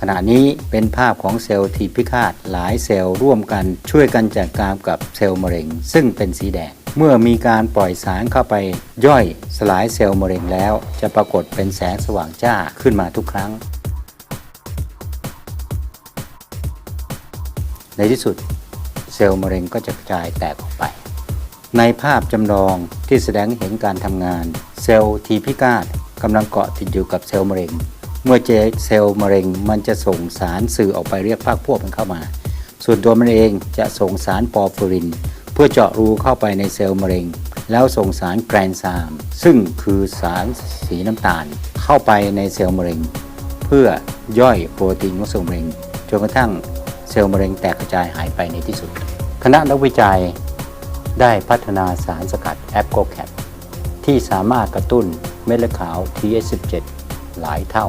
ขณะนี้เป็นภาพของเซลล์ทีพิฆาตหลายเซลล์ร่วมกันช่วยกันจัดการกับเซลล์มะเร็ง ซึ่งเป็นสีแดง เมื่อมีการปล่อยสารเข้าไปย่อยสลายเซลล์มะเร็งแล้ว จะปรากฏเป็นแสงสว่างจ้าขึ้นมาทุกครั้ง ในที่สุดเซลล์มะเร็งก็จะกระจายแตกออกไป ในภาพจำลองที่แสดงเห็นการทำงาน เซลล์ทีพิฆาตกำลังเกาะติดอยู่กับเซลล์มะเร็ง เมื่อเจเซลล์มะเร็งมันจะส่งสารสื่อออกไปเรียกพรรคพวกมันเข้ามา ส่วนตัวมันเองจะส่งสารปอร์ฟิริน เพื่อเจาะรูเข้าไปในเซลล์มะเร็ง แล้วส่งสารแกรนซาม ซึ่งคือสารสีน้ำตาลเข้าไปในเซลล์มะเร็ง เพื่อย่อยโปรตีนของเซลล์มะเร็งจนกระทั่งเซลล์มะเร็งแตกกระจายหายไปในที่สุด คณะนักวิจัยได้พัฒนาสารสกัดแอปโกแคปที่สามารถกระตุ้นเม็ดเลือดขาว TH17 หลายเท่า